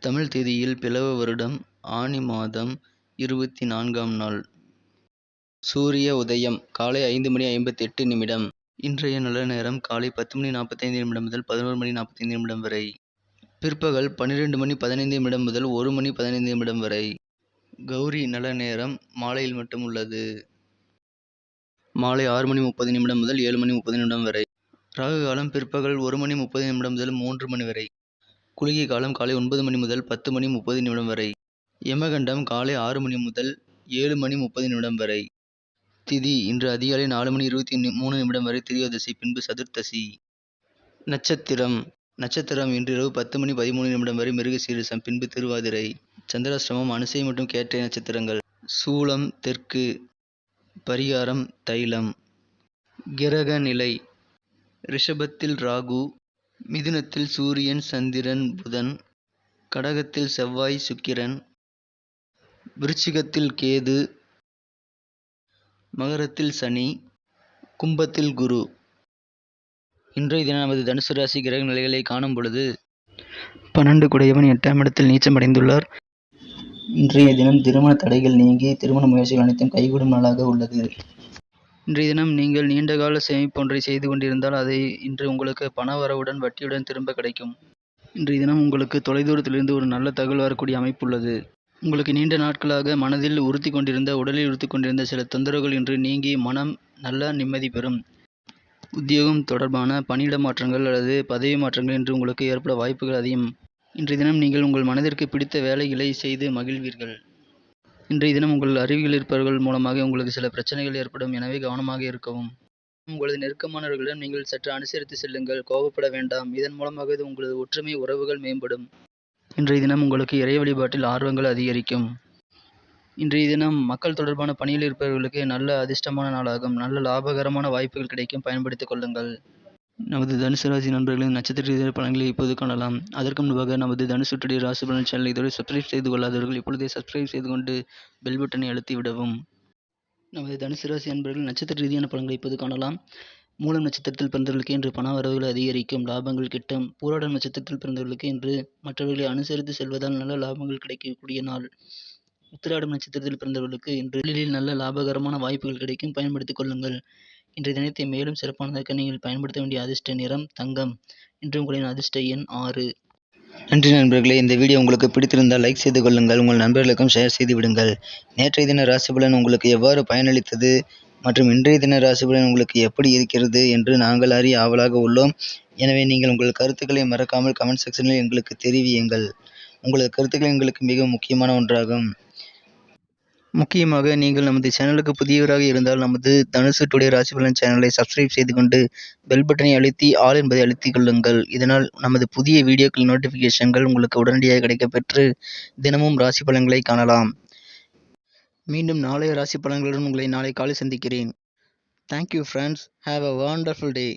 தமிழ் தேதியில் பிளவ வருடம் ஆனி மாதம் இருபத்தி நான்காம் நாள். சூரிய உதயம் காலை ஐந்து மணி ஐம்பத்தி எட்டு நிமிடம். இன்றைய நல்ல நேரம் காலை பத்து மணி நாற்பத்தைந்து நிமிடம் முதல் பதினோரு மணி நாற்பத்தைந்து நிமிடம் வரை. பிற்பகல் பன்னிரெண்டு மணி பதினைந்து நிமிடம் முதல் ஒரு மணி பதினைந்து நிமிடம் வரை. கௌரி நல்ல நேரம் மாலையில் மட்டும் உள்ளது. மாலை ஆறு மணி முப்பது நிமிடம் முதல் ஏழு மணி முப்பது நிமிடம் வரை. ராகு காலம் பிற்பகல் ஒரு மணி முப்பது நிமிடம் முதல் மூன்று மணி வரை. குளிகை காலம் காலை ஒன்பது மணி முதல் பத்து மணி முப்பது நிமிடம் வரை. யமகண்டம் காலை ஆறு மணி முதல் ஏழு மணி முப்பது நிமிடம் வரை. திதி இன்று அதிகாலை நாலு மணி இருபத்தி மூணு நிமிடம் வரை திரியோதசி பின்பு சதுர்த்தசி. நட்சத்திரம். நட்சத்திரம் இன்று இரவு பத்து மணி பதிமூணு நிமிடம் வரை மிருக சீரசம் பின்பு திருவாதிரை. சந்திராசிரமம் அனுசை மற்றும் கேட்டை நட்சத்திரங்கள். சூலம் தெற்கு. பரிகாரம் தைலம். கிரக நிலை ரிஷபத்தில் ராகு. மிதுனத்தில் சூரியன் சந்திரன் புதன் கடகத்தில் செவ்வாய் சுக்கிரன் விருச்சிகத்தில் கேது மகரத்தில் சனி கும்பத்தில் குரு. இன்றைய தினம் நமது தனுசு ராசி கிரக நிலைகளை காணும் பொழுது பன்னெண்டு குடையவன் எட்டாம் இடத்தில் நீச்சமடைந்துள்ளார் இன்றைய தினம் திருமண தடைகள் நீங்கி திருமண முயற்சிகள் அனைத்தும் கைகூடும் நாளாக உள்ளது. இன்றைய தினம் நீங்கள் நீண்டகால சேமிப்பு ஒன்றை செய்து கொண்டிருந்தால் அதை இன்று உங்களுக்கு பண வரவுடன் வட்டியுடன் திரும்ப கிடைக்கும். இன்றைய தினம் உங்களுக்கு தொலைதூரத்திலிருந்து ஒரு நல்ல தகவல் வரக்கூடிய அமைப்பு உள்ளது. உங்களுக்கு நீண்ட நாட்களாக மனதில் உறுத்தி கொண்டிருந்த உடலில் உறுத்தி கொண்டிருந்த சில தொந்தரவுகள் இன்று நீங்கி மனம் நல்ல நிம்மதி பெறும். உத்தியோகம் தொடர்பான பணியிட மாற்றங்கள் அல்லது பதவி மாற்றங்கள் இன்று உங்களுக்கு ஏற்பட வாய்ப்புகள் அதிகம். இன்றைய தினம் நீங்கள் உங்கள் மனதிற்கு பிடித்த வேலைகளை செய்து மகிழ்வீர்கள். இன்றைய தினம் உங்கள் அருகில் இருப்பவர்கள் மூலமாக உங்களுக்கு சில பிரச்சனைகள் ஏற்படும் எனவே கவனமாக இருக்கவும். உங்களது நெருக்கமானவர்களிடம் நீங்கள் சற்று அனுசரித்து செல்லுங்கள் கோபப்பட வேண்டாம். இதன் மூலமாக இது உங்களது ஒற்றுமை உறவுகள் மேம்படும். இன்றைய தினம் உங்களுக்கு இறை வழிபாட்டில் ஆர்வங்கள் அதிகரிக்கும். இன்றைய தினம் மக்கள் தொடர்பான பணியில் இருப்பவர்களுக்கு நல்ல அதிர்ஷ்டமான நாளாகும். நல்ல லாபகரமான வாய்ப்புகள் கிடைக்கும். பயன்படுத்திக் கொள்ளுங்கள். நமது தனுசு ராசி நண்பர்களின் நட்சத்திர ரீதியான பலன்களை இப்போது காணலாம். அதற்கு முன்பாக நமது தனுசு டுடே ராசி பலன் சேனலை இதுவரை சப்ஸ்கிரைப் செய்து கொள்ளாதவர்கள் இப்பொழுதே சப்ஸ்கிரைப் செய்து கொண்டு பெல் பட்டனை அழுத்தி விடவும். நமது தனுசு ராசி நண்பர்கள் நட்சத்திர ரீதியான பலன்களை இப்போது காணலாம். மூலம் நட்சத்திரத்தில் பிறந்தவர்களுக்கு இன்று பண வரவுகள் அதிகரிக்கும் லாபங்கள் கிட்டும். பூராடம் நட்சத்திரத்தில் பிறந்தவர்களுக்கு இன்று மற்றவர்களை அனுசரித்து செல்வதால் நல்ல லாபங்கள் கிடைக்கக்கூடிய நாள். உத்திராடம் நட்சத்திரத்தில் பிறந்தவர்களுக்கு இன்று தொழிலில் நல்ல லாபகரமான வாய்ப்புகள் கிடைக்கும். பயன்படுத்திக் கொள்ளுங்கள். இன்றைய தினத்தை மேலும் சிறப்பானதாக்க நீங்கள் பயன்படுத்த வேண்டிய அதிர்ஷ்ட நிறம் தங்கம். இன்று உங்களின் அதிர்ஷ்ட எண் ஆறு. நன்றி நண்பர்களே இந்த வீடியோ உங்களுக்கு பிடித்திருந்தால் லைக் செய்து கொள்ளுங்கள் உங்கள் நண்பர்களுக்கும் ஷேர் செய்து விடுங்கள். நேற்றைய தின ராசி பலன் உங்களுக்கு எவ்வாறு பயனளித்தது மற்றும் இன்றைய தின ராசி பலன் உங்களுக்கு எப்படி இருக்கிறது என்று நாங்கள் அறிய ஆவலாக உள்ளோம். எனவே நீங்கள் உங்கள் கருத்துக்களை மறக்காமல் கமெண்ட் செக்ஷனில் எங்களுக்கு தெரிவியுங்கள். உங்களது கருத்துக்கள் எங்களுக்கு மிக முக்கியமான ஒன்றாகும். முக்கியமாக நீங்கள் நமது சேனலுக்கு புதியவராக இருந்தால் நமது தனுசு டுடே ராசி பலன் சேனலை சப்ஸ்கிரைப் செய்து கொண்டு பெல் பட்டனை அழுத்தி ஆல் என்பதை அழுத்திக் கொள்ளுங்கள். இதனால் நமது புதிய வீடியோக்கள் நோட்டிஃபிகேஷன்கள் உங்களுக்கு உடனடியாக கிடைக்கப்பெற்று தினமும் ராசி பலன்களை காணலாம். மீண்டும் நாளைய ராசி பலன்களுடன் உங்களை நாளை காலை சந்திக்கிறேன். Thank you friends have a wonderful day